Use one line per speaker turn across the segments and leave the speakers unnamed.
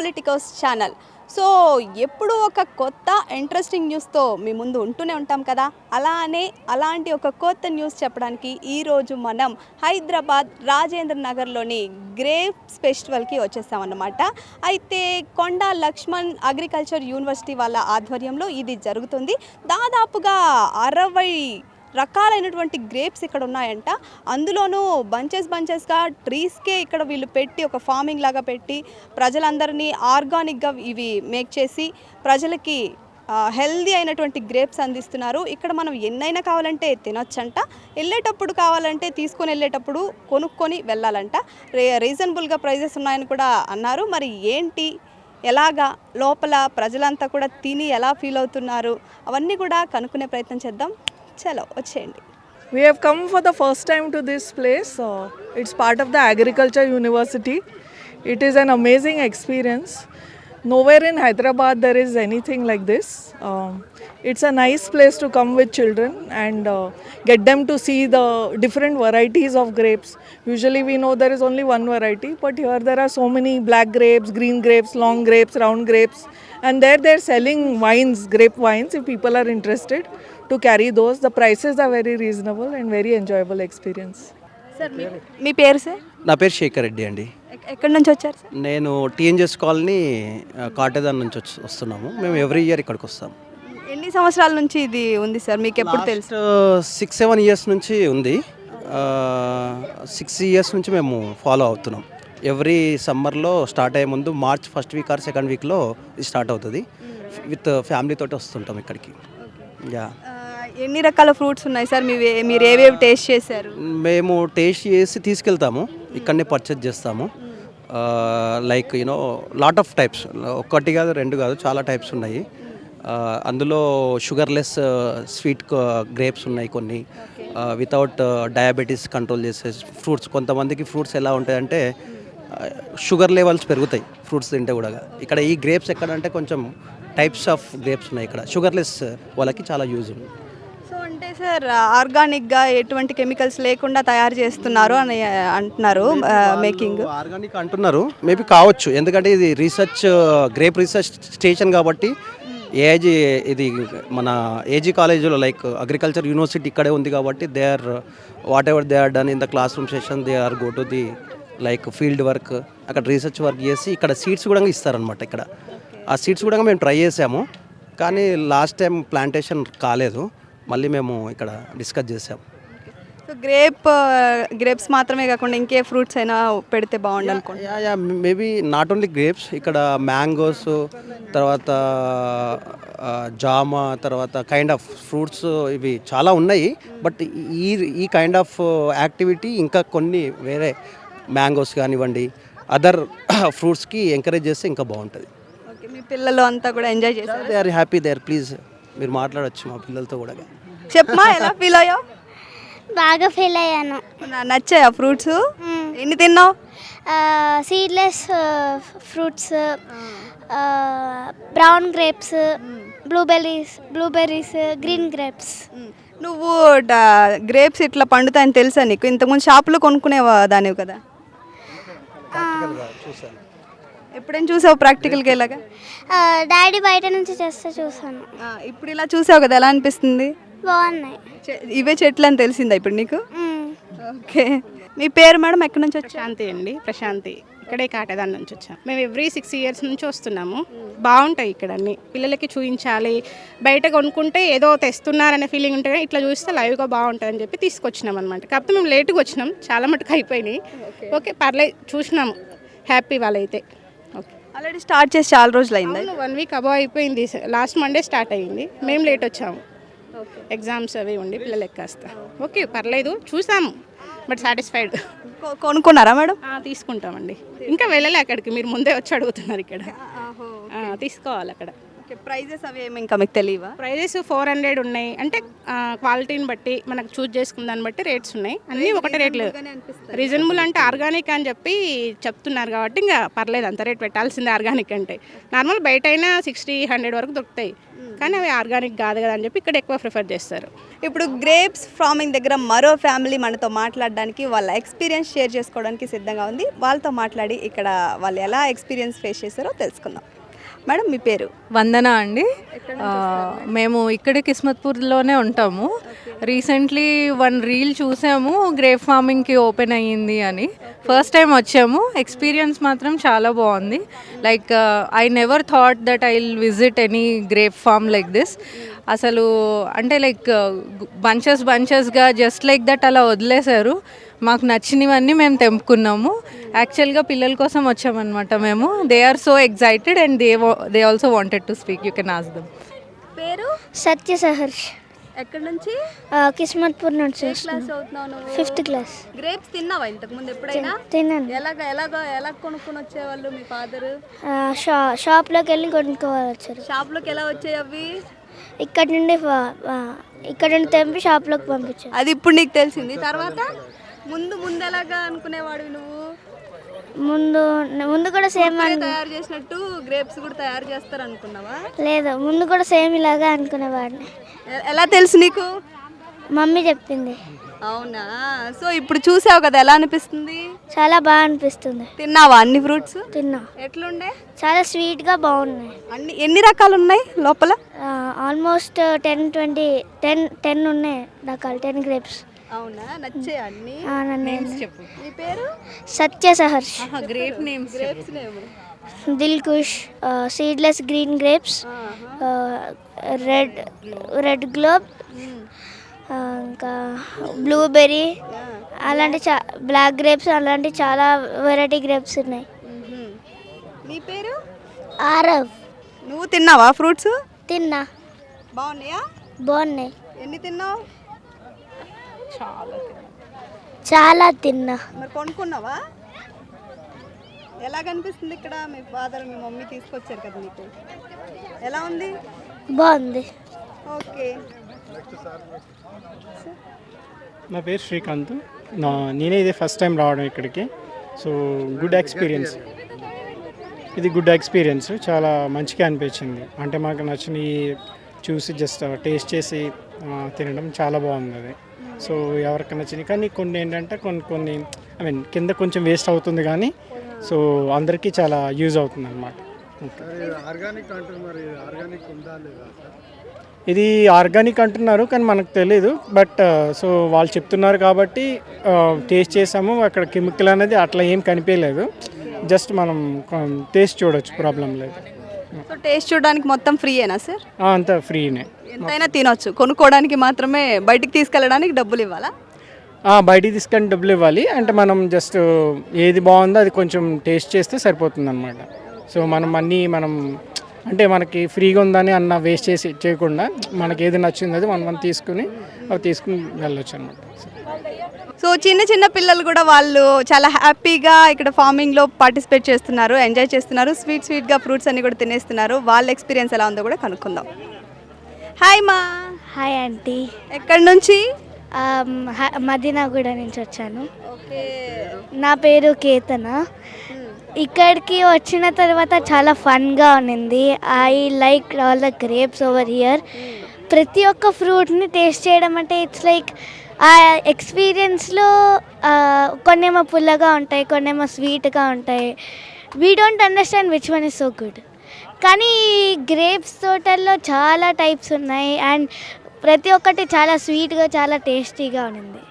Politicals channel so ఎప్పుడు ఒక కొత్త ఇంట్రెస్టింగ్ న్యూస్తో మీ ముందు ఉంటూనే ఉంటాం కదా? అలానే అలాంటి ఒక కొత్త న్యూస్ చెప్పడానికి ఈరోజు మనం హైదరాబాద్ రాజేంద్ర నగర్లోని గ్రేప్స్ ఫెస్టివల్కి వచ్చేసామన్నమాట అయితే కొండ లక్ష్మణ్ అగ్రికల్చర్ యూనివర్సిటీ వాళ్ళ ఆధ్వర్యంలో ఇది జరుగుతుంది. దాదాపుగా అరవై రకాలైనటువంటి గ్రేప్స్ ఇక్కడ ఉన్నాయంట. అందులోనూ బంచెస్ బంచెస్గా ట్రీస్కే ఇక్కడ వీళ్ళు పెట్టి ఒక ఫార్మింగ్ లాగా పెట్టి ప్రజలందరినీ ఆర్గానిక్గా ఇవి మేక్ చేసి ప్రజలకి హెల్దీ అయినటువంటి గ్రేప్స్ అందిస్తున్నారు. ఇక్కడ మనం ఎన్నైనా కావాలంటే తినొచ్చంట. వెళ్ళేటప్పుడు కావాలంటే తీసుకొని వెళ్ళేటప్పుడు కొనుక్కొని వెళ్ళాలంట. రే రీజనబుల్గా ప్రైజెస్ ఉన్నాయని కూడా అన్నారు. మరి ఏంటి? ఎలాగా? లోపల ప్రజలంతా కూడా తిని ఎలా ఫీల్ అవుతున్నారు? అవన్నీ కూడా కనుక్కునే ప్రయత్నం చేద్దాం. చలో వచ్చేయండి
We have come for the first time to this place. Uh, it's part of the Agriculture University. It is an amazing experience. Nowhere in Hyderabad there is anything like this. Um, it's a nice place to come with children and uh, get them to see the different varieties of grapes. Usually we know there is only one variety, but here there are so many black grapes, green grapes, long grapes, round grapes, and there they're selling wines, grape wines, if people are interested to carry those. The prices are very reasonable and very enjoyable experience.
Sir మీ పేరు sir
నా పేరు శేఖర్ రెడ్డి అండి.
ఎక్- ఎక్కడి నుంచి వచ్చారు sir
నేను టీఎన్జెస్ colony ఆ, కాటేదాన్ నుంచి వచ్చి వస్తున్నాము. మేము ఎవ్రీ ఇయర్ ఇక్కడికి వస్తాం
ఎన్ని సంవత్సరాల నుంచి ఇది ఉంది సార్ మీకు ఎప్పుడు తెలుసు?
సిక్స్ సెవెన్ ఇయర్స్ నుంచి ఉంది. సిక్స్ ఇయర్స్ నుంచి మేము ఫాలో అవుతున్నాం. ఎవ్రీ సమ్మర్లో స్టార్ట్ అయ్యే ముందు March first week or second వీక్లో స్టార్ట్ అవుతుంది. విత్ ఫ్యామిలీ తోటి వస్తుంటాం ఇక్కడికి. యా.
ఎన్ని రకాల ఫ్రూట్స్ ఉన్నాయి సార్? మీరు ఏవేవి టేస్ట్ చేశారు?
మేము టేస్ట్ చేసి తీసుకెళ్తాము. ఇక్కడనే పర్చేజ్ చేస్తాము. Like you know lot of types ఒక్కటి కాదు రెండు కాదు చాలా టైప్స్ ఉన్నాయి. అందులో షుగర్లెస్ స్వీట్ గ్రేప్స్ ఉన్నాయి కొన్ని. వితౌట్ డయాబెటీస్ కంట్రోల్ చేసే ఫ్రూట్స్ కొంతమందికి ఫ్రూట్స్ ఎలా ఉంటాయంటే షుగర్ లెవెల్స్ పెరుగుతాయి ఫ్రూట్స్ తింటే కూడా. ఇక్కడ ఈ గ్రేప్స్ ఎక్కడంటే కొంచెం టైప్స్ ఆఫ్ గ్రేప్స్ ఉన్నాయి ఇక్కడ. షుగర్లెస్ వాళ్ళకి చాలా యూజ్ ఉంది.
సో అంటే సార్ ఆర్గానిక్గా ఎటువంటి కెమికల్స్ లేకుండా తయారు చేస్తున్నారు అని అంటున్నారు మేకింగ్.
ఆర్గానిక్ అంటున్నారు. మేబీ కావచ్చు. ఎందుకంటే ఇది రీసెర్చ్ గ్రేప్ రీసెర్చ్ స్టేషన్ కాబట్టి ఏఐజీ ఇది మన ఏజీ కాలేజీలో లైక్ అగ్రికల్చర్ యూనివర్సిటీ ఇక్కడే ఉంది కాబట్టి they are whatever they are done in the classroom session they are go to the like field work అక్కడ రీసెర్చ్ వర్క్ చేసి ఇక్కడ సీట్స్ కూడా ఇస్తారనమాట ఇక్కడ. ఆ సీట్స్ కూడా మేము ట్రై చేసాము. కానీ లాస్ట్ టైం ప్లాంటేషన్ కాలేదు. మళ్ళీ మేము ఇక్కడ డిస్కస్ చేసాము.
సో గ్రేప్ గ్రేప్స్ మాత్రమే కాకుండా ఇంకే ఫ్రూట్స్ అయినా పెడితే బాగుండు అనుకోండి
yeah yeah maybe not only grapes ఇక్కడ మ్యాంగోస్ తర్వాత జామ తర్వాత కైండ్ ఆఫ్ ఫ్రూట్స్ ఇవి చాలా ఉన్నాయి. బట్ ఈ ఈ కైండ్ ఆఫ్ యాక్టివిటీ ఇంకా కొన్ని వేరే మ్యాంగోస్ కానివ్వండి అదర్ ఫ్రూట్స్కి ఎంకరేజ్ చేస్తే ఇంకా బాగుంటుంది.
ఓకే మీ పిల్లలు అంతా కూడా ఎంజాయ్ చేశారు?
They are happy they are please మీరు మాట్లాడొచ్చు మా పిల్లలతో కూడా.
చెప్పమా ఎలా ఫీల్ అయ్యావు?
బాగా ఫీల్ అయ్యాను.
నచ్చాయా ఫ్రూట్స్ ఎన్ని తిన్నావు?
Seedless fruits brown grapes blueberries blueberries green grapes
నువ్వు గ్రేప్స్ ఇట్లా పండుతాయని తెలుసా నీకు? ఇంతకుముందు షాపులో కొనుక్కునేవా దానివి కదా?
చూసాను
ఎప్పుడైనా చూసావు ప్రాక్టికల్గా ఇలాగా?
డాడీ బయట నుంచి చేస్తే చూసాను
ఆ, ఇప్పుడు ఇలా చూసావు కదా ఎలా అనిపిస్తుంది?
బాగున్నాయి.
చె- ఇవే చెట్లు అని తెలిసిందా ఇప్పుడు నీకు. ఓకే. మీ పేరు మేడం ఎక్కడి నుంచి వచ్చారు?
ప్రశాంతి అండి ప్రశాంతి. ఇక్కడే కాటేదాని నుంచి వచ్చాం. మేము ఎవ్రీ సిక్స్ ఇయర్స్ నుంచి వస్తున్నాము. బాగుంటాయి ఇక్కడ అన్ని పిల్లలకి చూపించాలి బయట కొనుక్కుంటే ఏదో తెస్తున్నారనే ఫీలింగ్ ఉంటే కానీ ఇట్లా చూస్తే లైవ్గా బాగుంటుంది అని చెప్పి తీసుకొచ్చినాం అనమాట కాకపోతే మేము లేట్గా వచ్చినాం. చాలా మటుకు అయిపోయినాయి. ఓకే పర్లేదు. చూసినాము. హ్యాపీ వాళ్ళైతే. ఓకే
ఆల్రెడీ స్టార్ట్ చేసి చాలా రోజులు అయిందా?
వన్ వీక్ అబౌవ్ అయిపోయింది. లాస్ట్ మండే స్టార్ట్ అయ్యింది మేము లేట్ వచ్చాము. ఎగ్జామ్స్ అవి ఉండి పిల్లలకి కాస్త. ఓకే పర్లేదు. చూసాము. But satisfied.
కొ- కొనుక్కున్నారా మేడం?
తీసుకుంటామండి. ఇంకా వెళ్ళలే అక్కడికి. మీరు ముందే వచ్చి అడుగుతున్నారు ఇక్కడ. ఆ, తీసుకోవాలి అక్కడ.
ఓకే ప్రైజెస్ అవి ఏమి ఇంకా మీకు తెలియవా?
ప్రైజెస్ ఫోర్ హండ్రెడ్ ఉన్నాయి. అంటే క్వాలిటీని బట్టి మనకు చూస్ చేసుకున్న దాన్ని బట్టి రేట్స్ ఉన్నాయి. అన్నీ ఒకటే రేట్లు. రీజనబుల్ అంటే ఆర్గానిక్ అని చెప్పి చెప్తున్నారు కాబట్టి ఇంకా పర్లేదు. అంత రేట్ పెట్టాల్సిందే ఆర్గానిక్ అంటే. నార్మల్ బయట అయినా సిక్స్టీ హండ్రెడ్ వరకు దొరుకుతాయి. కానీ అవి ఆర్గానిక్ కాదు కదా అని చెప్పి ఇక్కడ ఎక్కువ ప్రిఫర్ చేస్తారు.
ఇప్పుడు గ్రేప్స్ ఫార్మింగ్ దగ్గర మరో ఫ్యామిలీ మనతో మాట్లాడడానికి వాళ్ళ ఎక్స్పీరియన్స్ షేర్ చేసుకోవడానికి సిద్ధంగా ఉంది. వాళ్ళతో మాట్లాడి ఇక్కడ వాళ్ళు ఎలా ఎక్స్పీరియన్స్ ఫేస్ చేశారో తెలుసుకుందాం. మేడం మీ పేరు?
వందన అండి. మేము ఇక్కడ కిస్మత్పూర్లోనే ఉంటాము. రీసెంట్లీ వన్ రీల్ చూసాము గ్రేప్ ఫార్మింగ్కి ఓపెన్ అయ్యింది అని. ఫస్ట్ టైం వచ్చాము. ఎక్స్పీరియన్స్ మాత్రం చాలా బాగుంది. Like I never thought that I will visit any grape farm like this అసలు అంటే లైక్ బంచెస్ బంచెస్గా జస్ట్ లైక్ దట్ అలా వదిలేశారు. మాకు నచ్చినవన్నీ మేము తెంపుకున్నాము. యాక్చువల్గా పిల్లల కోసం వచ్చామన్నమాట మేము. They are so excited and they they also wanted to speak you can ask them
పేరు?
సత్య సహర్ష్.
ఎక్కడి నుంచి?
కిస్మత్పూర్ నుంచి
క్లాస్ నువ్వు?
Fifth class.
గ్రేప్స్ తిన్నావా ఇంతకు ముందు ఎప్పుడైనా?
తిన్నాను.
ఎలాగ ఎలాగ ఎలా కొనుక్కొని వచ్చేవాళ్ళు మీ ఫాదర్
షా షాప్లోకి వెళ్ళి కొనుక్కోవాలి వచ్చారు.
షాప్లోకి ఎలా వచ్చాయి అవి?
ఇక్కడ నుండి ఇక్కడ నుండి తెంపి షాప్లోకి పంపించారు.
అది ఇప్పుడు నీకు తెలిసింది. తర్వాత? ముందు ముందు ఎలాగా అనుకునేవాడివి నువ్వు?
ముందు ముందు కూడా సేమ్
తయారు చేసినట్టు గ్రేప్స్ కూడా తయారు చేస్తారు అనుకున్నావా
లేదు ముందు కూడా సేమ్ ఇలాగా అనుకునేవాడిని.
ఎలా తెలుసు నీకు?
మమ్మీ చెప్పింది.
అవునా? సో ఇప్పుడు చూసావు కదా ఎలా అనిపిస్తుంది?
చాలా బాగా అనిపిస్తుంది.
తిన్నావా అన్ని ఫ్రూట్స్?
తిన్నా.
ఎట్లుండే?
చాలా స్వీట్గా బాగున్నాయి.
అన్ని ఎన్ని రకాలు ఉన్నాయి లోపల
almost ten twenty ten ten ఉన్నాయి రకాలు టెన్ గ్రేప్స్.
అవునా? నచ్చే అన్ని?
నన్ను
నీ పేరు?
Satya
Saharsh. Grape
names grapes
name Dilkush seedless green grapes red red globe ఇంకా బ్లూబెర్రీ అలాంటి చా బ్లాక్ గ్రేప్స్ అలాంటి చాలా వెరైటీ గ్రేప్స్ ఉన్నాయి.
నీ పేరు?
ఆరవ్.
నువ్వు తిన్నావా ఫ్రూట్స్
తిన్నా.
బాగున్నాయా?
బాగున్నాయి.
ఎన్ని తిన్నావు?
చాలా తిన్నా.
మరి కొనుక్కున్నావా? ఎలా కనిపిస్తుంది ఇక్కడ? మీ ఫాదర్ మీ మమ్మీ తీసుకొచ్చారు కదా నీకు ఎలా ఉంది?
బాగుంది.
ఓకే.
నా పేరు శ్రీకాంత్. నా నేనే ఇదే ఫస్ట్ టైం రావడం ఇక్కడికి. సో గుడ్ ఎక్స్పీరియన్స్ ఇది గుడ్ ఎక్స్పీరియన్స్ చాలా మంచిగా అనిపించింది. అంటే మాకు నచ్చినవి చూసి జస్ట్ టేస్ట్ చేసి తినడం చాలా బాగుంది అది. సో ఎవరికి నచ్చినాయి కానీ కొన్ని ఏంటంటే కొన్ని కొన్ని ఐ మీన్ కింద కొంచెం వేస్ట్ అవుతుంది కానీ సో అందరికీ చాలా యూజ్ అవుతుంది అనమాట ఇది ఆర్గానిక్ అంటున్నారు కానీ మనకు తెలియదు బట్ సో వాళ్ళు చెప్తున్నారు కాబట్టి టేస్ట్ చేసాము. అక్కడ కెమికల్ అనేది అట్లా ఏం కనిపించలేదు. జస్ట్ మనం టేస్ట్ చూడొచ్చు ప్రాబ్లం లేదు.
సో టేస్ట్ చూడడానికి మొత్తం ఫ్రీయేనా సార్?
ఆ, అంతా ఫ్రీనే
ఎంతైనా తినొచ్చు. కొనుక్కోవడానికి మాత్రమే బయటికి తీసుకెళ్ళడానికి డబ్బులు ఇవ్వాలా?
బయటికి తీసుకొని డబ్బులు ఇవ్వాలి. అంటే మనం జస్ట్ ఏది బాగుందో అది కొంచెం టేస్ట్ చేస్తే సరిపోతుంది అనమాట సో మనం అన్నీ మనం అంటే మనకి ఫ్రీగా ఉందని అన్న వేస్ట్ చేసి చేయకుండా మనకి ఏది నచ్చిందో అది మనం మనం తీసుకుని అవి తీసుకుని వెళ్ళొచ్చు అనమాట
సో చిన్న చిన్న పిల్లలు కూడా వాళ్ళు చాలా హ్యాపీగా ఇక్కడ ఫార్మింగ్లో పార్టిసిపేట్ చేస్తున్నారు ఎంజాయ్ చేస్తున్నారు స్వీట్ స్వీట్గా ఫ్రూట్స్ అన్ని కూడా తినేస్తున్నారు. వాళ్ళ ఎక్స్పీరియన్స్ ఎలా ఉందో కూడా కనుక్కుందాం. హాయ్ మా
హాయ్ ఆంటీ
ఎక్కడి నుంచి?
మదీనాగూడ నుంచి వచ్చాను.
ఓకే.
నా పేరు కేతన. ఇక్కడికి వచ్చిన తర్వాత చాలా ఫన్గా ఉన్నింది. I like all the grapes over here ప్రతి ఒక్క ఫ్రూట్ని టేస్ట్ చేయడం అంటే ఇట్స్ లైక్ ఆ ఎక్స్పీరియన్స్లో కొన్నేమో పుల్లగా ఉంటాయి కొన్నేమో స్వీట్గా ఉంటాయి. We don't understand which one is so good కానీ గ్రేప్స్ తోటల్లో చాలా టైప్స్ ఉన్నాయి అండ్ ప్రతి ఒక్కటి చాలా స్వీట్గా చాలా టేస్టీగా ఉంది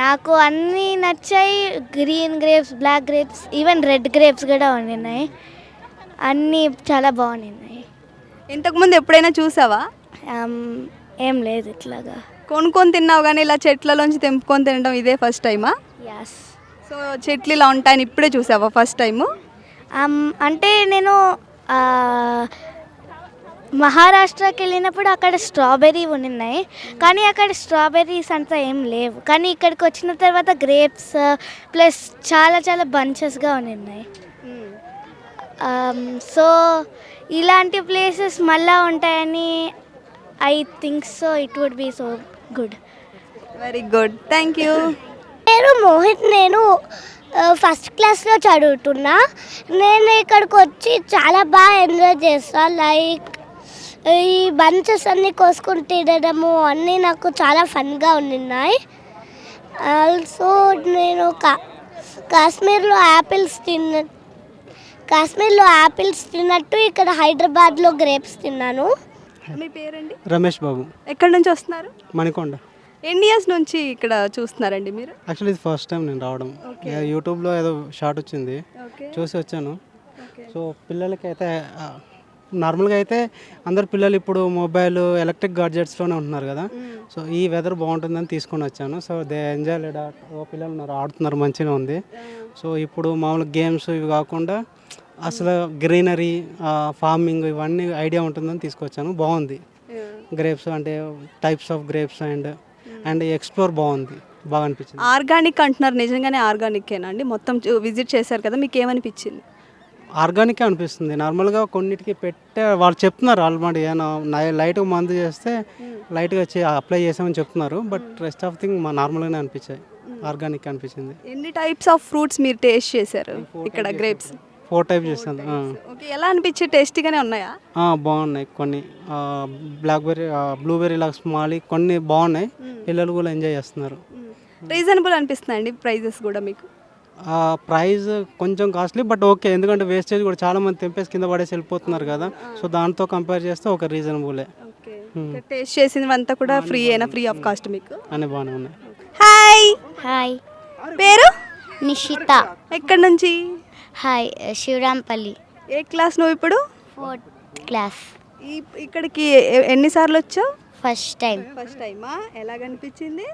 నాకు అన్నీ నచ్చాయి. Green grapes black grapes even red grapes కూడా ఉన్నాయి అన్నీ చాలా బాగున్నాయి
ఇంతకుముందు ఎప్పుడైనా చూసావా?
ఏం లేదు ఇట్లాగా.
కొనుక్కొని తిన్నావు కానీ ఇలా చెట్లలోంచి తెంపుకొని తినడం ఇదే ఫస్ట్ టైమా?
యాస్
సో చెట్లు ఇలా ఉంటాయని ఇప్పుడే చూసావా ఫస్ట్ టైము?
అంటే నేను మహారాష్ట్రకి వెళ్ళినప్పుడు అక్కడ స్ట్రాబెర్రీ ఉన్నాయి కానీ అక్కడ స్ట్రాబెర్రీస్ అంతా ఏం లేవు. కానీ ఇక్కడికి వచ్చిన తర్వాత గ్రేప్స్ ప్లస్ చాలా చాలా బంచెస్గా ఉన్నాయి సో ఇలాంటి ప్లేసెస్ మళ్ళా ఉంటాయని I think so it would be so good.
Very good thank you
పేరు మోహిత్ నేను ఫస్ట్ క్లాస్లో చదువుతున్నా. నేను ఇక్కడికి వచ్చి చాలా బాగా ఎంజాయ్ చేస్తా. లైక్ ఈ బంచెస్ అన్నీ కోసుకుని తినడము అన్నీ నాకు చాలా ఫన్గా ఉన్నాయి ఆల్సో నేను కా కాశ్మీర్లో యాపిల్స్ తిన్న కాశ్మీర్లో యాపిల్స్ తిన్నట్టు ఇక్కడ హైదరాబాద్లో గ్రేప్స్ తిన్నాను.
మీ పేరండి?
రమేష్ బాబు.
ఎక్కడి నుంచి వస్తున్నారు?
మణికొండ.
ఎన్ని ఇయర్స్ నుంచి ఇక్కడ చూస్తున్నారండి మీరు?
యాక్చువల్లీ ఇది ఫస్ట్ టైం నేను రావడం. యూట్యూబ్లో ఏదో షార్ట్ వచ్చింది. చూసి వచ్చాను. సో పిల్లలకి అయితే ఆ, నార్మల్గా అయితే అందరు పిల్లలు ఇప్పుడు మొబైల్ ఎలక్ట్రిక్ గాడ్జెట్స్లోనే ఉంటున్నారు కదా. సో ఈ వెదర్ బాగుంటుందని తీసుకొని వచ్చాను. సో దే ఎంజాయ్ లేడ ఓ పిల్లలు ఉన్నారు ఆడుతున్నారు మంచిగా ఉంది. సో ఇప్పుడు మామూలు గేమ్స్ ఇవి కాకుండా అసలు గ్రీనరీ ఫార్మింగ్ ఇవన్నీ ఐడియా ఉంటుందని తీసుకొచ్చాను. బాగుంది. గ్రేప్స్ అంటే types of grapes and and explore బాగుంది. బాగా అనిపించింది.
ఆర్గానిక్ అంటున్నారు. నిజంగానే ఆర్గానికేనా అండి? మొత్తం విజిట్ చేశారు కదా మీకు ఏమనిపించింది
ఆర్గానిక్ అనిపిస్తుంది. నార్మల్గా కొన్నిటికి పెట్టే వాళ్ళు చెప్తున్నారు ఆల్రెడీ ఏమైనా లైట్ మందు చేస్తే లైట్గా అప్లై చేసామని చెప్తున్నారు. బట్ రెస్ట్ ఆఫ్ థింగ్ మా నార్మల్గానే అనిపించాయి. ఆర్గానిక్ అనిపించింది.
ఎన్ని టైప్స్ ఆఫ్ ఫ్రూట్స్ మీరు టేస్ట్ చేశారు ఇక్కడ గ్రేప్స్?
ఫోర్ టైప్ చేశాను.
ఓకే ఎలా అనిపించే? టేస్టీగానే ఉన్నాయా?
ఆ, బాగున్నాయి. కొన్ని బ్లాక్బెర్రీ బ్లూబెర్రీ లాగా స్మాలి కొన్ని బాగున్నాయి. పిల్లలు కూడా ఎంజాయ్ చేస్తున్నారు.
రీజనబుల్ అనిపిస్తుంది అండి ప్రైజెస్ కూడా మీకు?
ఆ ప్రైస్ కొంచెం కాస్ట్లీ బట్ ఓకే ఎందుకంటే వేస్టేజ్ కూడా చాలా మంది తెంపేసి కింద పడేసి వెళ్ళిపోతున్నారు కదా. సో దాంతో కంపేర్ చేస్తే ఒక రీజనబులే
ఓకే టేస్ట్ చేసినవంతా కూడా ఫ్రీ అయినా ఫ్రీ ఆఫ్ కాస్ట్ మీకు?
అని బాగానే ఉన్నాయి.
హాయ్
హాయ్
పేరు?
నిషిత.
ఎక్కడి నుంచి?
హాయ్ శివరాంపల్లి
ఏ క్లాస్ నువ్వు ఇప్పుడు?
Fourth class.
ఈ ఇక్కడికి ఎన్నిసార్లు వచ్చావు?
First time.
ఫస్ట్ టైమా? ఎలాగనిపించింది?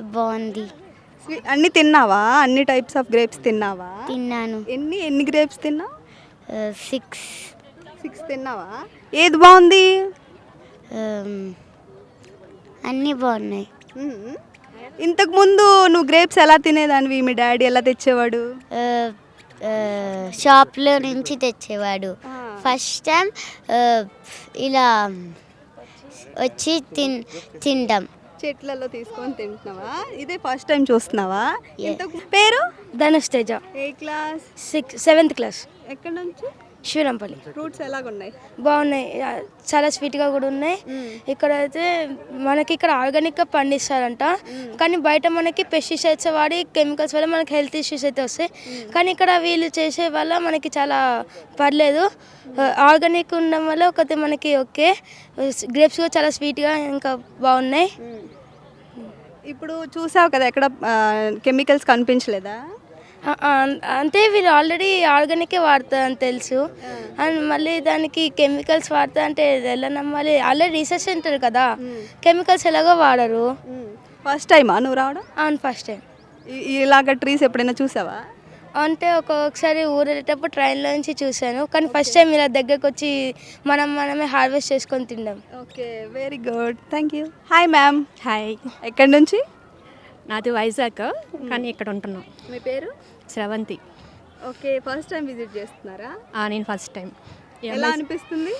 బాగుంది.
స్వీ- అన్ని తిన్నావా? అన్ని టైప్స్ ఆఫ్ గ్రేప్స్ తిన్నావా?
తిన్నాను.
ఎన్ని ఎన్ని గ్రేప్స్ తిన్నావు?
సిక్స్.
సిక్స్ తిన్నావా? ఏది బాగుంది?
అన్నీ బాగున్నాయి.
ఇంతకు ముందు నువ్వు గ్రేప్స్ ఎలా తినేదానివి? మీ డాడీ ఎలా తెచ్చేవాడు?
షాప్లో నుంచి తెచ్చేవాడు. ఫస్ట్ టైం ఇలా వచ్చి తిన్ తింటాం
చెట్లలో తీసుకొని తింటున్నావా? ఇదే ఫస్ట్ టైం చూస్తున్నావా? పేరు?
ధనుష్ తేజ.
ఏ క్లాస్?
Six seventh class.
ఎక్కడి నుంచి?
శివరంపల్లి.
ఫ్రూట్స్ ఎలాగున్నాయి?
బాగున్నాయి. చాలా స్వీట్గా కూడా ఉన్నాయి. ఇక్కడ అయితే మనకి ఇక్కడ ఆర్గానిక్గా పండిస్తారంట. కానీ బయట మనకి పెస్టిసైడ్స్ వాడి కెమికల్స్ వల్ల మనకి హెల్త్ ఇష్యూస్ అయితే వస్తాయి. కానీ ఇక్కడ వీళ్ళు చేసే వల్ల మనకి చాలా పర్లేదు. ఆర్గానిక్ ఉండడం వల్ల ఒకటి మనకి ఓకే. గ్రేప్స్ కూడా చాలా స్వీట్గా ఇంకా బాగున్నాయి.
ఇప్పుడు చూసావు కదా ఎక్కడ కెమికల్స్ కనిపించలేదా?
అంటే వీళ్ళు ఆల్రెడీ ఆర్గానికే వాడతారని తెలుసు. అండ్ మళ్ళీ దానికి కెమికల్స్ వాడతా అంటే ఎలా నమ్మాలి? ఆల్రెడీ రీసెర్చ్ సెంటర్ కదా. కెమికల్స్ ఎలాగో వాడరు.
ఫస్ట్ టైమా నువ్వు రావడం?
అవును ఫస్ట్ టైం.
ఇలాగ ట్రీస్ ఎప్పుడైనా చూసావా?
అంటే ఒక్కొక్కసారి ఊరేటప్పుడు ట్రైన్లో నుంచి చూశాను. కానీ ఫస్ట్ టైం ఇలా దగ్గరకు వచ్చి మనం మనమే హార్వెస్ట్ చేసుకొని తింటాం
okay very good. Thank you. Hi ma'am.
Hi.
ఎక్కడి నుంచి?
నాది వైజాగ్ కానీ ఇక్కడ ఉంటున్నాం.
మీ పేరు?
Sravanthi
okay first time visit చేస్తున్నారా?
నేను ఫస్ట్ టైం.
ఎలా అనిపిస్తుంది?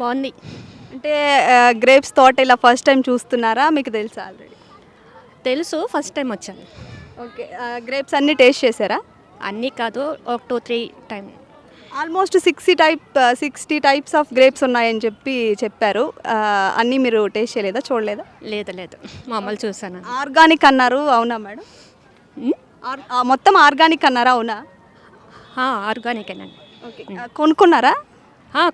బాగుంది.
అంటే గ్రేప్స్ తోట ఇలా ఫస్ట్ టైం చూస్తున్నారా? మీకు తెలుసా ఆల్రెడీ?
తెలుసు ఫస్ట్ టైం వచ్చాను.
ఓకే గ్రేప్స్ అన్ని టేస్ట్ చేశారా?
అన్నీ కాదు ఒక two three time.
Almost sixty type sixty types of grapes ఉన్నాయని చెప్పి చెప్పారు. అన్నీ మీరు టేస్ట్ చేయలేదా చూడలేదా?
లేదు లేదు. మామూలు చూసాను.
ఆర్గానిక్ అన్నారు అవునా మేడం? మొత్తం ఆర్గానిక్ అన్నారా అవునా
ఆర్గానిక్ అండి
ఓకే ఆ, కొనుక్కున్నారా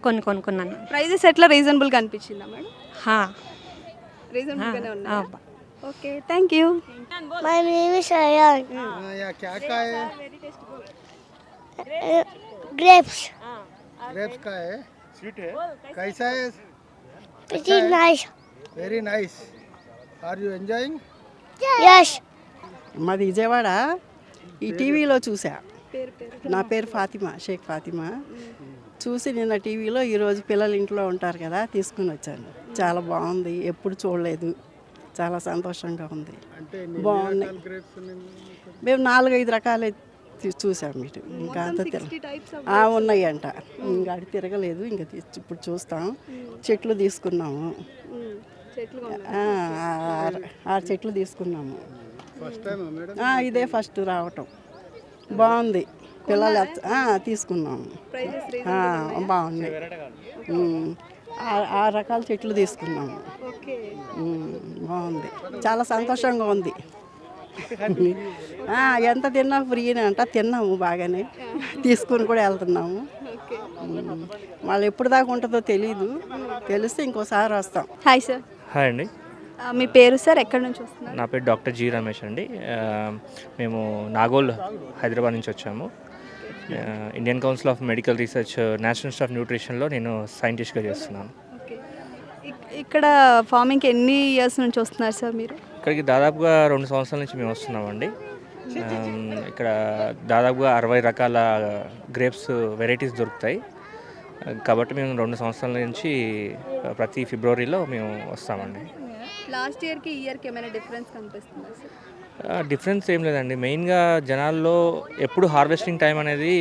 కొన్ని కొనుక్కున్నాను
ప్రైజెస్ ఎట్లా రీజనబుల్గా అనిపించిందా మేడం
హా,
రీజనబుల్గానే
ఆ,
ఉన్నా okay thank you
my name is Ayan grapes
grapes का है स्वीट है कैसा है
very nice
very nice are you enjoying
Yash
మాది విజయవాడ. ఈ టీవీలో చూసా. నా పేరు ఫాతిమా షేక్ ఫాతిమా. చూసి నిన్న టీవీలో ఈరోజు పిల్లలు ఇంట్లో ఉంటారు కదా తీసుకుని వచ్చాను. చాలా బాగుంది ఎప్పుడు చూడలేదు. చాలా సంతోషంగా ఉంది. బాగున్నాయి. మేము నాలుగైదు రకాలు చూసాం ఇటు. ఇంకా అంత ఆ, ఉన్నాయంట. ఇంకా అటు తిరగలేదు ఇంకా ఇప్పుడు చూస్తాం. చెట్లు తీసుకున్నాము.
చెట్లు
ఆ, ఆ- చెట్లు తీసుకున్నాము. ఇదే ఫస్ట్ రావటం. బాగుంది. పిల్లలు తీసుకున్నాము బాగుంది ఆ- రకాల చెట్లు తీసుకున్నాము బాగుంది. చాలా సంతోషంగా ఉంది. ఆ, ఎంత తిన్నా ఫ్రీనే అంట తిన్నాము బాగానే. తీసుకుని కూడా వెళ్తున్నాము. వాళ్ళు ఎప్పుడు దాకా ఉంటుందో తెలీదు. తెలిస్తే ఇంకోసారి వస్తాం.
హాయ్ సార్
హాయ్ అండి.
మీ పేరు సార్? ఎక్కడి నుంచి వస్తున్నారు?
నా పేరు డాక్టర్ జి రమేష్ అండి. మేము నాగోల్ హైదరాబాద్ నుంచి వచ్చాము. Indian council of medical research national institute of న్యూట్రిషన్లో నేను సైంటిస్ట్గా చేస్తున్నాను.
ఇక్కడ ఫార్మింగ్కి ఎన్ని ఇయర్స్ నుంచి వస్తున్నారు సార్ మీరు?
ఇక్కడికి దాదాపుగా రెండు సంవత్సరాల నుంచి మేము వస్తున్నామండి. ఇక్కడ దాదాపుగా అరవై రకాల గ్రేప్స్ వెరైటీస్ దొరుకుతాయి. కాబట్టి మేము రెండు సంవత్సరాల నుంచి ప్రతి ఫిబ్రవరిలో మేము వస్తామండి.
లాస్ట్ ఇయర్కి ఇయర్కి ఏమైనా డిఫరెన్స్ కనిపిస్తుందా సార్?
డిఫరెన్స్ ఏం లేదండి. మెయిన్గా జనాల్లో ఎప్పుడు హార్వెస్టింగ్ టైం అనేది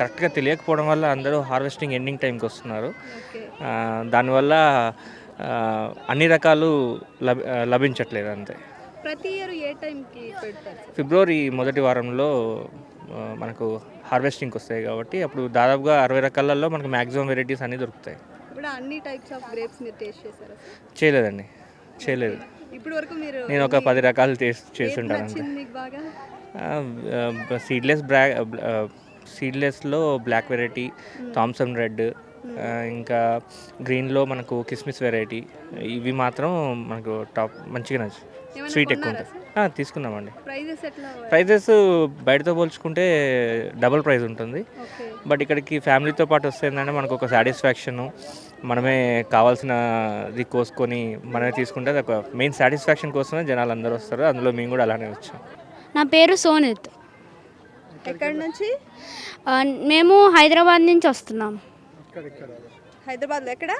కరెక్ట్గా తెలియకపోవడం వల్ల అందరూ హార్వెస్టింగ్ ఎండింగ్ టైంకి వస్తున్నారు. దానివల్ల అన్ని రకాలు లభ లభించట్లేదు అంతే.
ప్రతి ఇయర్ ఏ టైంకి
ఫిబ్రవరి మొదటి వారంలో మనకు హార్వెస్టింగ్కి వస్తాయి కాబట్టి అప్పుడు దాదాపుగా అరవై రకాలలో మనకు మ్యాక్సిమం వెరైటీస్ అన్నీ దొరుకుతాయి.
ఇప్పుడు అన్ని టైప్స్ ఆఫ్ గ్రేప్స్ మీరు టేస్ట్ చేశారా
చేయలేదండి. చేయలేదు. నేను ఒక పది రకాలు చేస్తుంటాను సీడ్లెస్ బ్లాక్ సీడ్లెస్లో బ్లాక్ వెరైటీ థామ్సన్ రెడ్ ఇంకా గ్రీన్లో మనకు కిస్మిస్ వెరైటీ. ఇవి మాత్రం మనకు టాప్ మంచిగా నచ్చు స్వీట్ ఎక్కువ ఉంటుంది తీసుకున్నామండి
ప్రైజెస్
బయటతో పోల్చుకుంటే డబుల్ ప్రైస్ ఉంటుంది. బట్ ఇక్కడికి ఫ్యామిలీతో పాటు వస్తే ఏంటంటే మనకు ఒక సాటిస్ఫాక్షను మనమే కావాల్సినది కోసుకొని మనమే తీసుకుంటే అది ఒక మెయిన్ సాటిస్ఫాక్షన్ కోసమే జనాలు అందరూ వస్తారు. అందులో మేము కూడా అలానే వచ్చాం.
నా పేరు సోనిత్.
ఎక్కడి నుంచి?
ఆ, మేము హైదరాబాద్ నుంచి వస్తున్నాం.
హైదరాబాద్లో ఎక్కడ?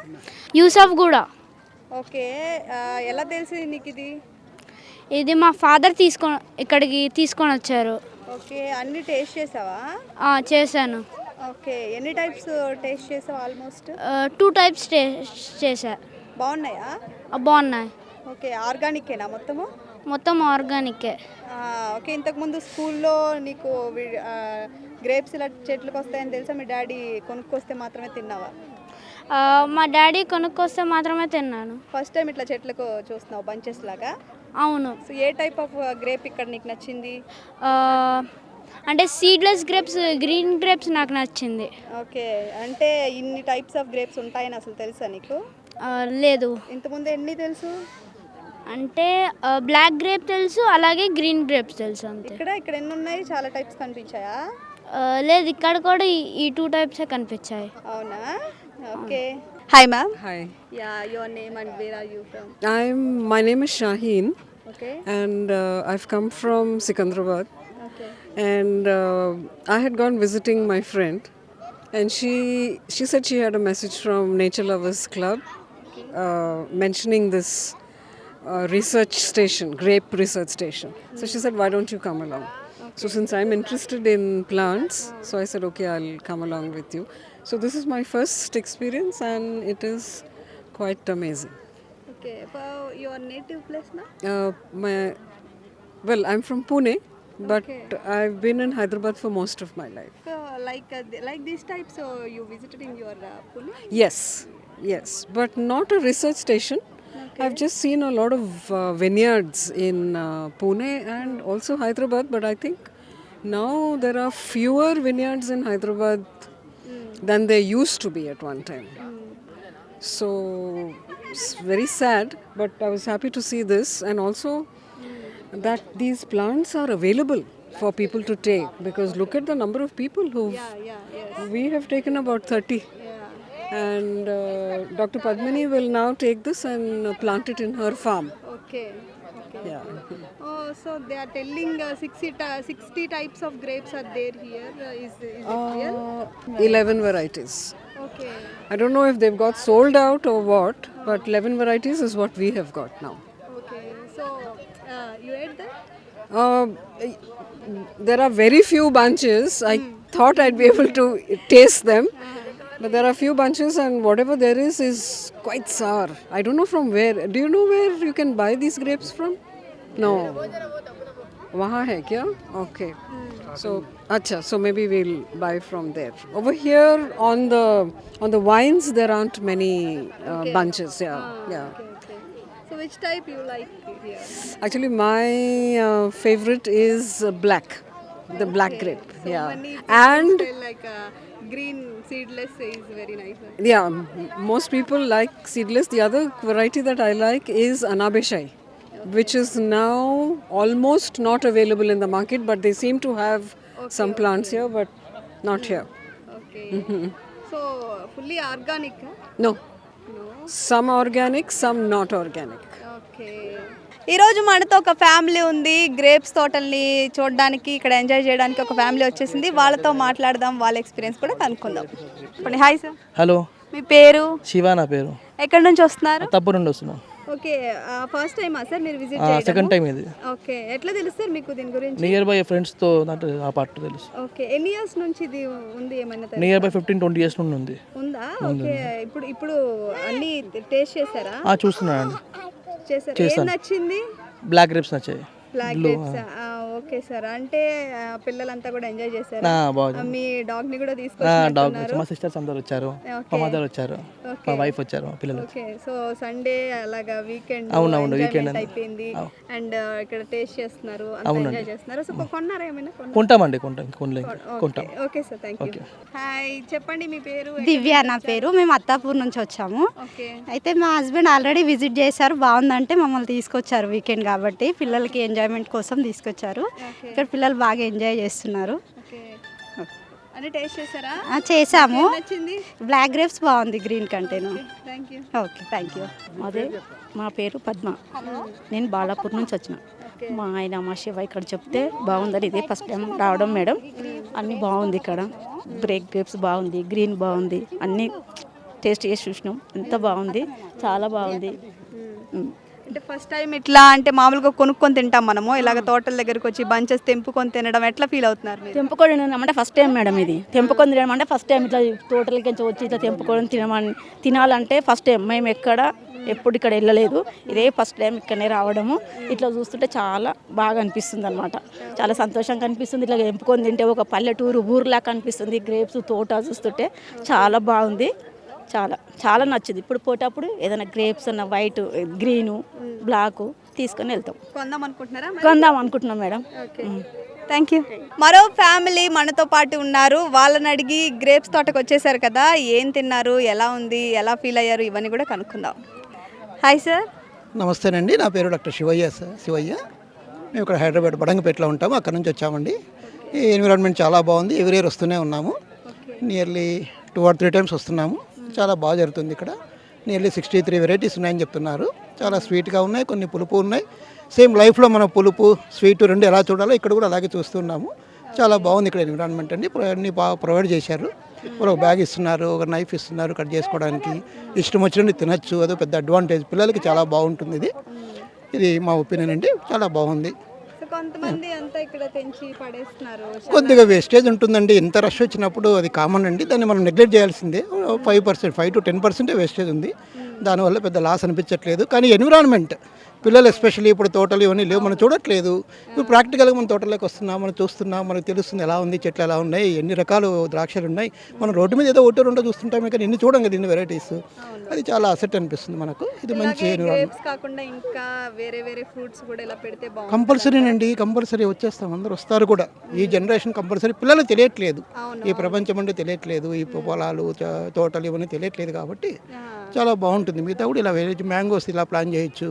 యూసఫ్ కూడా
ఓకే. ఆ, ఎలా తెలిసింది నీకు ఇది?
ఇది మా ఫాదర్ తీసుకొని ఇక్కడికి తీసుకొని వచ్చారు
ఓకే. అన్ని టేస్ట్ చేసావా?
ఆ, చేశాను.
ఓకే ఎన్ని టైప్స్ టేస్ట్ చేసావు ఆల్మోస్ట్?
టూ టైప్స్ టేస్ట్ చేశా.
బాగున్నాయా?
బాగున్నాయి.
ఓకే ఆర్గానికేనా మొత్తము?
మొత్తం ఆర్గానికే
ఓకే ఇంతకుముందు స్కూల్లో నీకు గ్రేప్స్ ఇలా చెట్లకు వస్తాయని తెలుసా? మీ డాడీ కొనుక్కొస్తే మాత్రమే తిన్నావా?
మా డాడీ కొనుక్కొస్తే మాత్రమే తిన్నాను.
ఫస్ట్ టైం ఇట్లా చెట్లకు చూస్తున్నావు బంచెస్ లాగా?
అవును.
సో ఏ టైప్ ఆఫ్ గ్రేప్ ఇక్కడ నీకు నచ్చింది?
అంటే సీడ్లెస్ గ్రేప్స్ గ్రీన్ గ్రేప్స్ నాకు నచ్చింది.
ఓకే అంటే ఇన్ని టైప్స్ ఆఫ్ గ్రేప్స్ ఉంటాయని అసలు తెలుసా నీకు?
ఆ, లేదు.
ఇంతకుముందు ఎన్ని తెలుసు?
అంటే బ్లాక్ గ్రేప్ తెలుసు అలాగే గ్రీన్ గ్రేప్స్ తెలుసు అంతే.
ఇక్కడ ఇక్కడ ఎన్ని ఉన్నాయి? చాలా టైప్స్ కనిపించాయా?
ఆ, లేదు ఇక్కడ కూడా ఈ- ఈ టూ టైప్సే కనిపించాయి.
అవునా? Okay. Hi ma'am
Hi,
yeah your name and where are you from
I'm. My name is Shaheen,
okay
and uh, I've come from Sikandrabad. And uh, I had gone visiting my friend, and she she said she had a message from Nature Lovers Club uh, mentioning this uh, research station, grape research station. So she said, why don't you come along? So since I'm interested in plants, so I said, okay, I'll come along with you. So this is my first experience, and it is quite amazing.
Okay, about your native place now?
Uh, my well, I'm from Pune, but Okay. I've been in Hyderabad for most of my life.
So, like uh, like these types, so you visited in your uh, Pune.
Yes, yes, but not a research station. I've just seen a lot of uh, vineyards in uh, Pune and also Hyderabad, but I think now there are fewer vineyards in Hyderabad hmm. than there used to be at one time. Hmm. So it's very sad, but I was happy to see this and also that these plants are available for people to take because look at the number of people who
yeah yes
we have taken about 30
yeah
and uh, Dr. Padmini will now take this and uh, plant it in her farm.
okay okay
Yeah.
oh so they are telling uh, 60 ta- 60 types of grapes are there here uh, is, is it real
Uh, 11 varieties.
okay
I don't know if they've got sold out or what, but 11 varieties is what we have got now.
okay so Uh,
there are very few bunches. I thought I'd be able to taste them, but there are few bunches, and whatever there is is quite sour. I don't know from where. Do you know where you can buy these grapes from? No. वहाँ है क्या? Okay. Hmm. So acha so maybe we'll buy from there. Over here on the on the wines there aren't many uh, bunches yeah ah, yeah.
Okay. So which type you like here?
actually my uh, favorite is black the black grape So yeah. many and
like green seedless is very nice.
yeah most people like seedless. The other variety that i like is anabeshai. Which is now almost not available in the market, but they seem to have some plants here, but not here.
Okay so fully organic
No, some organic, some not organic.
Okay ఈరోజు మనతో ఒక family ఉంది grapes తోటల్ని చూడడానికి ఇక్కడ enjoy చేయడానికి ఒక family వచ్చేసింది. వాళ్ళతో మాట్లాడదాం వాళ్ళ ఎక్స్పీరియన్స్ కూడా కనుక్కుందాం. Hi sir.
హలో.
మీ పేరు?
శివ నా పేరు.
ఎక్కడి నుంచి వస్తున్నారు?
తప్పు నుండి వస్తున్నాం.
ఓకే ఫస్ట్ టైమా సార్ మీరు విజిట్
సెకండ్ టైం ఇది.
ఓకే ఎట్లా తెలుస్తారు మీకు దీని గురించి?
నియర్ బై ఫ్రెండ్స్తో నాకు ఆ పార్ట్ తెలుసు.
ఓకే ఎన్ని ఇయర్స్ నుంచి ఇది ఉంది ఏమైనా తెలుసా?
Near by fifteen twenty years నుండి ఉంది.
ఉందా? ఓకే ఇప్పుడు ఇప్పుడు అన్ని టేస్ట్ చేశారా?
ఆ, చూస్తున్నానండి
చేశారా? ఏం. నచ్చింది?
బ్లాక్ గ్రేప్స్ నచ్చాయి. Black
grapes okay sir. అంటే పిల్లలంతా కూడా ఎంజాయ్ చేశారు?
ఆ, బాగుంది.
మీ డాగ్ని కూడా
డాగ్
తీసుకొచ్చి
మా సిస్టర్స్ అందరు వచ్చారు. మా మదర్ వచ్చారు. మా వైఫ్ వచ్చారు పిల్లలు.
ఓకే. సో సండే అలాగా వీకెండ్
అవును, అవును, weekend అంతా.
అయిపోయింది. అండ్ ఇక్కడ టేస్ట్ చేస్తున్నారు. ఎంజాయ్ చేస్తున్నారు. సో కొన్నారా ఏమైనా?
కొంటామండి కొంటాం. కొనలే
ఓకే,
కొంటాం.
Okay sir. Thank you. Hi. చెప్పండి మీ పేరు
దివ్య నా పేరు. మేము అత్తాపూర్ నుంచి వచ్చాము.
ఓకే.
అయితే మా హస్బెండ్ ఆల్రెడీ విజిట్ చేశారు. బాగుందంటే మమ్మల్ని తీసుకొచ్చారు వీకెండ్ కాబట్టి. పిల్లలకి ఎంజాయ్మెంట్ కోసం తీసుకొచ్చారు. ఇక్కడ పిల్లలు బాగా ఎంజాయ్ చేస్తున్నారు.
ఓకే అన్ని టేస్ట్ చేశారా?
ఆ, చేసాము. బ్లాక్ గ్రేప్స్ బాగుంది green కంటేను
thank you
okay thank you అదే మా పేరు పద్మ. నేను బాలాపూర్ నుంచి వచ్చిన. మా ఆయన మా శివ ఇక్కడ చెప్తే బాగుందని ఇదే ఫస్ట్ టైం రావడం మేడం. అన్నీ బాగుంది ఇక్కడ. బ్రేక్ గ్రేప్స్ బాగుంది గ్రీన్ బాగుంది. అన్నీ టేస్ట్ చేసి చూసినాం. ఎంత బాగుంది? చాలా బాగుంది. మ్.
అంటే ఫస్ట్ టైం ఇట్లా అంటే మామూలుగా కొనుక్కొని తింటాం మనము. ఇలాగ తోటల దగ్గరకు వచ్చి బంచెస్ తెంపుకొని తినడం ఎట్లా ఫీల్ అవుతున్నారు మీరు?
తెంపుకొని తినడం అంటే ఫస్ట్ టైం మేడం ఇది. తెంపుకొని తినడం అంటే ఫస్ట్ టైం ఇట్లా తోటలకి వచ్చి ఇట్లా తెంపుకొని తినమని తినాలంటే ఫస్ట్ టైం మేము ఎక్కడ ఎప్పుడు ఇక్కడ వెళ్ళలేదు. ఇదే ఫస్ట్ టైం ఇక్కడనే రావడము. ఇట్లా చూస్తుంటే చాలా బాగా అనిపిస్తుంది అనమాట చాలా సంతోషంగా అనిపిస్తుంది. ఇట్లా తెంపుకొని తింటే ఒక పల్లెటూరు ఊరులా కనిపిస్తుంది. గ్రేప్స్ తోట చూస్తుంటే చాలా బాగుంది. చాలా చాలా నచ్చింది. ఇప్పుడు పోయేటప్పుడు ఏదైనా గ్రేప్స్ అన్న వైట్ గ్రీను బ్లాక్ తీసుకొని వెళ్తాం.
కొందాం అనుకుంటున్నారా
కొందాం అనుకుంటున్నాం మేడం.
థ్యాంక్ యూ మరో ఫ్యామిలీ మనతో పాటు ఉన్నారు. వాళ్ళని అడిగి గ్రేప్స్ తోటకు వచ్చేసారు కదా. ఏం తిన్నారు? ఎలా ఉంది? ఎలా ఫీల్ అయ్యారు? ఇవన్నీ కూడా కనుక్కుందాం. హాయ్ సార్
నమస్తేనండి. నా పేరు డాక్టర్ శివయ్య సార్ శివయ్య. మేము ఇక్కడ హైదరాబాద్ బడంగపేటలో ఉంటాము. అక్కడ నుంచి వచ్చామండి. ఈ ఎన్విరాన్మెంట్ చాలా బాగుంది. ఎవ్రీ ఇయర్ వస్తూనే ఉన్నాము. Nearly two or three times వస్తున్నాము. చాలా బాగా జరుగుతుంది ఇక్కడ. నియర్లీ సిక్స్టీ త్రీ వెరైటీస్ ఉన్నాయని చెప్తున్నారు. చాలా స్వీట్గా ఉన్నాయి కొన్ని పులుపు ఉన్నాయి. సేమ్ లైఫ్లో మనం పులుపు స్వీట్ రెండు ఎలా చూడాలో ఇక్కడ కూడా అలాగే చూస్తున్నాము. చాలా బాగుంది ఇక్కడ ఎన్విరాన్మెంట్ అండి. అన్ని బాగా ప్రొవైడ్ చేశారు. ఒక బ్యాగ్ ఇస్తున్నారు ఒక నైఫ్ ఇస్తున్నారు కట్ చేసుకోవడానికి. ఇష్టం వచ్చినట్టు తినచ్చు. అదో పెద్ద అడ్వాంటేజ్ పిల్లలకి చాలా బాగుంటుంది ఇది. ఇది మా ఒపీనియన్ అండి. చాలా బాగుంది.
కొంతమంది అంతా ఇక్కడ తెంచి పడేస్తున్నారు.
కొద్దిగా వేస్టేజ్ ఉంటుందండి. ఇంత రష్ వచ్చినప్పుడు అది కామన్ అండి. దాన్ని మనం నెగ్లెక్ట్ చేయాల్సిందే. Five percent five to ten పర్సెంటే వేస్టేజ్ ఉంది. దానివల్ల పెద్ద లాస్ అనిపించట్లేదు. కానీ ఎన్విరాన్మెంట్ పిల్లలు ఎస్పెషల్లీ ఇప్పుడు తోటలు ఇవన్నీ లేవు. మనం చూడట్లేదు. ఇప్పుడు ప్రాక్టికల్గా మన తోటలోకి వస్తున్నాం మనం చూస్తున్నాం మనకు తెలుస్తుంది ఎలా ఉంది చెట్లు ఎలా ఉన్నాయి ఎన్ని రకాలు ద్రాక్షలు ఉన్నాయి. మనం రోడ్డు మీద ఏదో ఒకటి రెండో చూస్తుంటామే కానీ ఎన్ని చూడం కదా ఇన్ని వెరైటీస్ అది చాలా అసెట్ అనిపిస్తుంది మనకు. ఇది మంచి ఎన్విరాన్మెంట్
గ్రేప్స్ కాకుండా ఇంకా వేరే వేరే ఫ్రూట్స్ కూడా ఇలా పెడితే బాగుంటుంది
కంపల్సరీనండి కంపల్సరీ వచ్చేస్తాం. అందరూ వస్తారు కూడా. ఈ జనరేషన్ కంపల్సరీ పిల్లలకు తెలియట్లేదు. ఈ ప్రపంచం అంటే తెలియట్లేదు. ఈ పొలాలు తోటలు ఇవన్నీ తెలియట్లేదు కాబట్టి చాలా బాగుంటుంది. మిగతా కూడా ఇలా మ్యాంగోస్ ఇలా ప్లాన్ చేయొచ్చు.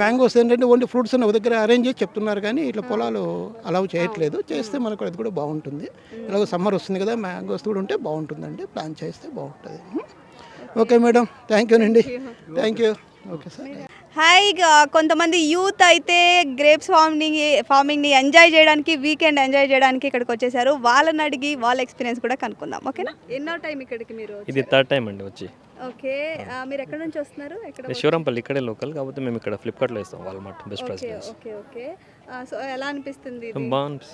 మ్యాంగోస్ ఏంటంటే ఓన్లీ ఫ్రూట్స్ ఒక దగ్గర అరేంజ్ చేసి చెప్తున్నారు కానీ ఇట్లా పొలాలు అలౌ చేయట్లేదు. చేస్తే మనకు అది కూడా బాగుంటుంది. ఇలాగ సమ్మర్ వస్తుంది కదా మ్యాంగోస్ కూడా ఉంటే బాగుంటుందండి. ప్లాన్ చేస్తే బాగుంటుంది. ఓకే మేడం థ్యాంక్ యూ అండి. Thank you okay sir
hi గా- కొంతమంది యూత్ అయితే గ్రేప్స్ ఫార్మింగ్ ఫార్మింగ్ని ఎంజాయ్ చేయడానికి వీకెండ్ ఎంజాయ్ చేయడానికి ఇక్కడికి వచ్చేసారు. వాళ్ళని అడిగి వాళ్ళ ఎక్స్పీరియన్స్ కూడా కనుక్కుందాం ఓకేనా? ఎన్నో టైం ఇక్కడికి మీరు
ఇది థర్డ్ టైం అండి వచ్చి.
ఓకే మీరు ఎక్కడి నుంచి వస్తున్నారు? ఎక్కడ
ఇది శివరంపల్లి ఇక్కడే లోకల్ కాకపోతే మేము ఇక్కడ ఫ్లిప్కార్ట్లో ఇస్తాం Walmart
best price okay okay so ఎలా అనిపిస్తుంది ఇది?
బాగుంది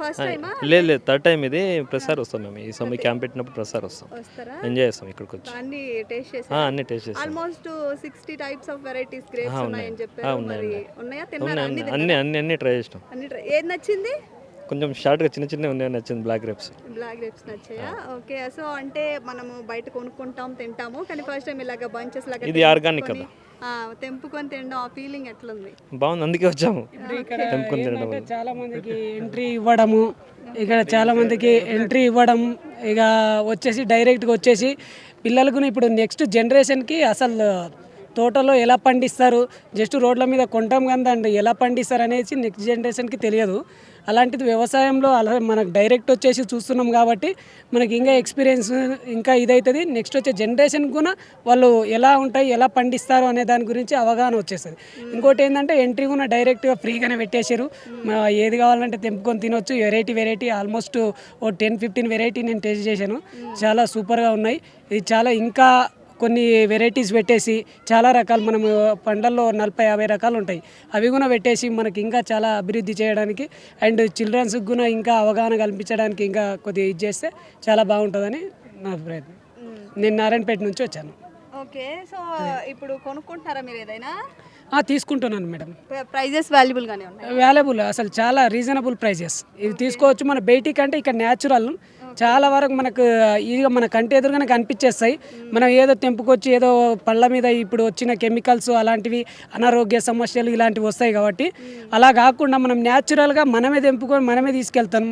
ఫస్ట్ టైమా
లేదు లేదు థర్డ్ టైం ఇది ప్రసార్ వస్తాం మేము. ఈ సమయం క్యాంప్ పెట్టినప్పుడు ప్రసార్ వస్తాం.
వస్తారా?
ఎంజాయ్ చేస్తాం ఇక్కడికి వచ్చి.
అన్ని టేస్ట్
ఆ,
చేశారా
అన్ని టేస్ట్ చేస్తాం
almost sixty types of varieties
grapes
ఉన్నాయని
ఉన్నాయి.
చెప్పారు.
ఆ, ఉన్నాయి,
మరి
ఉన్నాయి.
తిన్నారా? అన్ని.
అన్ని అన్ని అన్ని ట్రై చేసినాం.
అన్ని try- ఏది నచ్చింది?
కొంచెం షార్ట్గా చిన్న చిన్న ఉన్నాయి నచ్చింది బ్లాక్ గ్రేప్స్
బ్లాక్ గ్రేప్స్ నచ్చాయా? ఓకే సో అంటే మనము బయట కొనుక్కుంటాం తింటాము కానీ ఫస్ట్ టైం ఇలాగ బంచెస్ లాగా
ఇది organic
తెంపుకొని, ఆ, తెంపుకొని తినడం ఆ ఫీలింగ్ ఎట్లుంది
బాగుంది అందుకే వచ్చాము తెంపుకొని తినడం వల్ల.
చాలా మందికి ఎంట్రీ ఇవ్వడము ఇక్కడ చాలా మందికి ఎంట్రీ ఇవ్వడం ఇక వచ్చేసి డైరెక్ట్గా వచ్చేసి పిల్లలకు ఇప్పుడు నెక్స్ట్ జనరేషన్కి అసలు తోటలో ఎలా పండిస్తారు? జస్ట్ రోడ్ల మీద కొంటాం కదండి ఎలా పండిస్తారు అనేసి నెక్స్ట్ జనరేషన్కి తెలియదు. అలాంటిది వ్యవసాయంలో అలా మనకు డైరెక్ట్ వచ్చేసి చూస్తున్నాం కాబట్టి మనకి ఇంకా ఎక్స్పీరియన్స్ ఇంకా ఇదవుతుంది నెక్స్ట్ వచ్చే జనరేషన్ కూడా వాళ్ళు ఎలా ఉంటాయి ఎలా పండిస్తారు అనే దాని గురించి అవగాహన వచ్చేస్తుంది. ఇంకోటి ఏంటంటే ఎంట్రీ కూడా డైరెక్ట్గా ఫ్రీగానే పెట్టేశారు. మా ఏది కావాలంటే తెంపుకొని తినొచ్చు. వెరైటీ వెరైటీ ఆల్మోస్ట్ ఓ టెన్ ఫిఫ్టీన్ వెరైటీ నేను టేస్ట్ చేశాను. చాలా సూపర్గా ఉన్నాయి. ఇది చాలా ఇంకా కొన్ని వెరైటీస్ పెట్టేసి చాలా రకాలు మనం పండ్లల్లో నలభై యాభై రకాలు ఉంటాయి. అవి కూడా పెట్టేసి మనకి ఇంకా చాలా అభివృద్ధి చేయడానికి అండ్ చిల్డ్రన్స్కి కూడా ఇంకా అవగాహన కల్పించడానికి ఇంకా కొద్దిగా ఇది చేస్తే చాలా బాగుంటుందని నా ప్రయత్నం నేను నారాయణపేట నుంచి వచ్చాను.
ఓకే సో ఇప్పుడు కొనుక్కుంటున్నారా మీరు ఏదైనా?
ఆ, తీసుకుంటున్నాను మేడం.
ప్రైజెస్ వాల్యుబుల్ గానే ఉన్నాయి.
వాల్యుబుల్ అసలు చాలా రీజనబుల్ ప్రైజెస్. ఇవి తీసుకోవచ్చు మన బయటి కంటే ఇక్కడ న్యాచురల్. చాలా వరకు మనకు ఇదిగా మన కంటి ఎదురుగానే కనిపించేస్తాయి. మనం ఏదో తెంపుకొచ్చి ఏదో పళ్ళ మీద ఇప్పుడు వచ్చిన కెమికల్స్ అలాంటివి అనారోగ్య సమస్యలు ఇలాంటివి వస్తాయి కాబట్టి అలా కాకుండా మనం న్యాచురల్గా మనమే తెంపుకొని మనమే తీసుకెళ్తాం.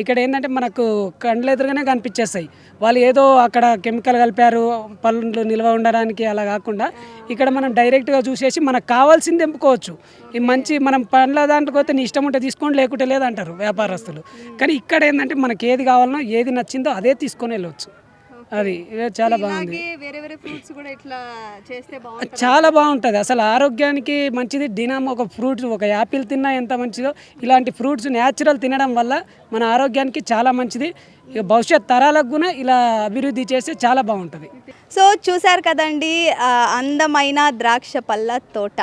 ఇక్కడ ఏంటంటే మనకు కండ్ల ఎదురుగానే కనిపించేస్తాయి. వాళ్ళు ఏదో అక్కడ కెమికల్ కలిపారు పళ్ళు నిల్వ ఉండడానికి అలా కాకుండా ఇక్కడ మనం డైరెక్ట్గా చూసేసి మనకు కావాల్సింది తెంపుకోవచ్చు. ఈ మంచి మనం పండ్ల దాంట్లో పోతే నీ ఇష్టం ఉంటే తీసుకోండి లేకుంటే లేదంటారు వ్యాపారస్తులు. కానీ ఇక్కడ ఏంటంటే మనకి ఏది కావాలనో ఏది నచ్చిందో అదే తీసుకొని వెళ్ళవచ్చు అది చాలా బాగుంది. చాలా బాగుంటుంది. అసలు ఆరోగ్యానికి మంచిది. దినం ఒక ఫ్రూట్స్ ఒక యాపిల్ తిన్నా ఎంత మంచిదో ఇలాంటి ఫ్రూట్స్ న్యాచురల్ తినడం వల్ల మన ఆరోగ్యానికి చాలా మంచిది. ఇక భవిష్యత్ తరాలకు కూడా ఇలా అభివృద్ధి చేస్తే చాలా బాగుంటుంది.
సో చూశారు కదండి అందమైన ద్రాక్ష పళ్ళ తోట.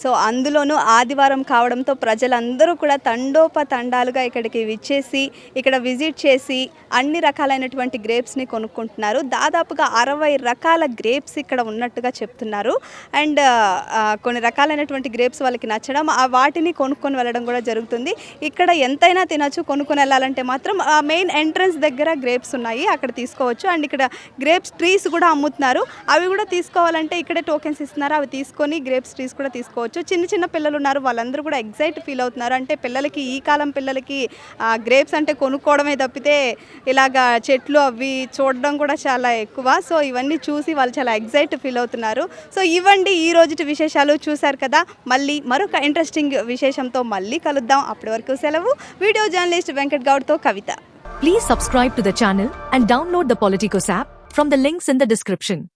సో అందులోనూ ఆదివారం కావడంతో ప్రజలందరూ కూడా తండోపతండాలుగా ఇక్కడికి విచ్చేసి ఇక్కడ విజిట్ చేసి అన్ని రకాలైనటువంటి గ్రేప్స్ని కొనుక్కుంటున్నారు. దాదాపుగా అరవై రకాల గ్రేప్స్ ఇక్కడ ఉన్నట్టుగా చెప్తున్నారు. అండ్ కొన్ని రకాలైనటువంటి గ్రేప్స్ వాళ్ళకి నచ్చడం ఆ వాటిని కొనుక్కొని వెళ్ళడం కూడా జరుగుతుంది. ఇక్కడ ఎంతైనా తినచ్చు కొనుక్కొని వెళ్ళాలంటే మాత్రం మెయిన్ ఎంట్రన్స్ దగ్గర గ్రేప్స్ ఉన్నాయి అక్కడ తీసుకోవచ్చు. అండ్ ఇక్కడ గ్రేప్స్ ట్రీస్ కూడా అమ్ముతున్నారు. అవి కూడా తీసుకోవాలంటే ఇక్కడే టోకెన్స్ ఇస్తున్నారు? అవి తీసుకొని గ్రేప్స్ ట్రీస్ కూడా తీసుకోవచ్చు. చిన్న చిన్న పిల్లలు ఉన్నారు. వాళ్ళందరూ కూడా ఎగ్జైట్ ఫీల్ అవుతున్నారు. అంటే పిల్లలకి ఈ కాలం పిల్లలకి గ్రేప్స్ అంటే కొనుక్కోవడమే తప్పితే ఇలాగా చెట్లు అవి చూడడం కూడా చాలా ఎక్కువ. సో ఇవన్నీ చూసి వాళ్ళు చాలా ఎగ్జైట్ ఫీల్ అవుతున్నారు. సో ఇవ్వండి ఈ రోజుటి విశేషాలు చూశారు కదా. మళ్ళీ మరొక ఇంట్రెస్టింగ్ విశేషంతో మళ్ళీ కలుద్దాం. అప్పటి వరకు సెలవు. Video journalist Venkat గౌడ్తో Kavitha.
Please subscribe to the channel and download the Politicos app from the links in the description.